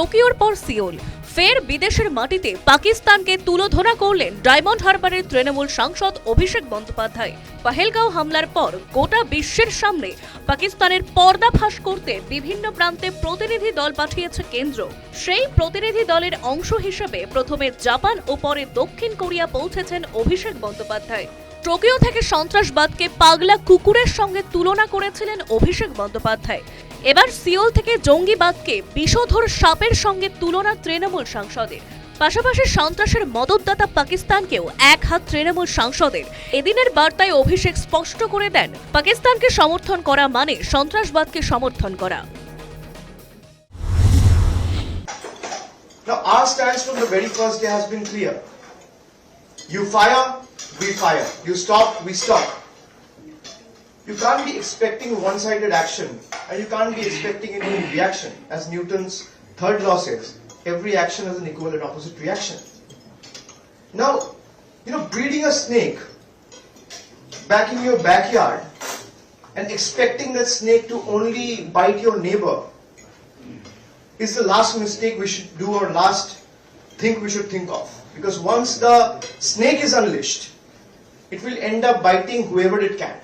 টোকিওর পর সিওল ফের বিদেশের মাটিতে পাকিস্তানকে তুলোধনা করলেন ডায়মন্ড হারবারের তৃণমূল সাংসদ অভিষেক বন্দ্যোপাধ্যায়। পাহেলগাঁও হামলার পর গোটা বিশ্বের সামনে পাকিস্তানের পর্দা ফাঁস করতে বিভিন্ন প্রান্তে প্রতিনিধি দল পাঠিয়েছে কেন্দ্র। সেই প্রতিনিধি দলের অংশ হিসেবে প্রথমে জাপান ও পরে দক্ষিণ কোরিয়া পৌঁছেছেন অভিষেক বন্দ্যোপাধ্যায়। টোকিও থেকে সন্ত্রাসবাদকে পাগলা কুকুরের সঙ্গে তুলনা করেছিলেন অভিষেক বন্দ্যোপাধ্যায়। এবার সিওল থেকে জঙ্গিবাদকে বিষধর সাপের সঙ্গে তুলনা তৃণমূল সাংসদের পাশাপাশি সন্ত্রাসের মদতদাতা পাকিস্তানকেও এক হাত তৃণমূল সাংসদের এদিনের বার্তায় অভিষেক স্পষ্ট করে দেন পাকিস্তানকে সমর্থন করা মানে সন্ত্রাসবাদকে সমর্থন করা our stance from the very first day has been clear. You fire, we fire. You stop, we stop. You can't be expecting one-sided action and you can't be expecting any reaction. As Newton's third law says, every action has an equal and opposite reaction. Now, you know, breeding a snake back in your backyard and expecting that snake to only bite your neighbor is the last mistake we should do or last thing we should think of. Because once the snake is unleashed, it will end up biting whoever it can.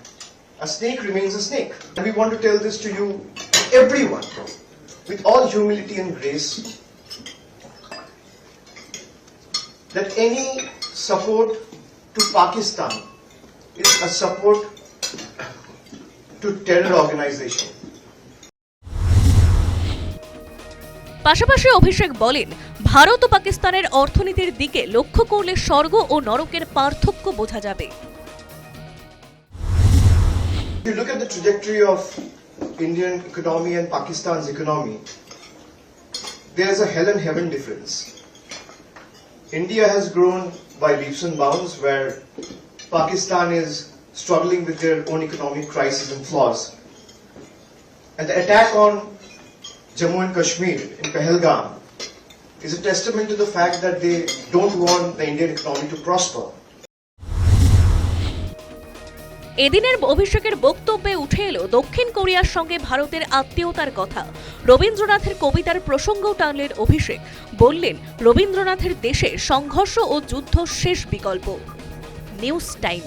A snake remains a snake. And we want to tell this to you, everyone, with all humility and grace, that any support to Pakistan is a support to terror organization. পাশাপাশি অভিষেক বলেন ভারত ও পাকিস্তানের অর্থনীতির দিকে লক্ষ্য করলে স্বর্গ ও নরকের পার্থক্য বোঝা যাবে If you look at the trajectory of Indian economy and Pakistan's economy, there's a hell and heaven difference. India has grown by leaps and bounds, where Pakistan is struggling with their own economic crisis and flaws. And the attack on Jammu and Kashmir in Pahalgam is a testament to the fact that they don't want the Indian economy to prosper. এদিনের অভিষেকের বক্তব্যে উঠে এলো দক্ষিণ কোরিয়ার সঙ্গে ভারতের আত্মীয়তার কথা। রবীন্দ্রনাথের কবিতার প্রসঙ্গ টানলেন অভিষেক। বললেন, রবীন্দ্রনাথের দেশে সংঘর্ষ ও যুদ্ধ শেষ বিকল্প। News time.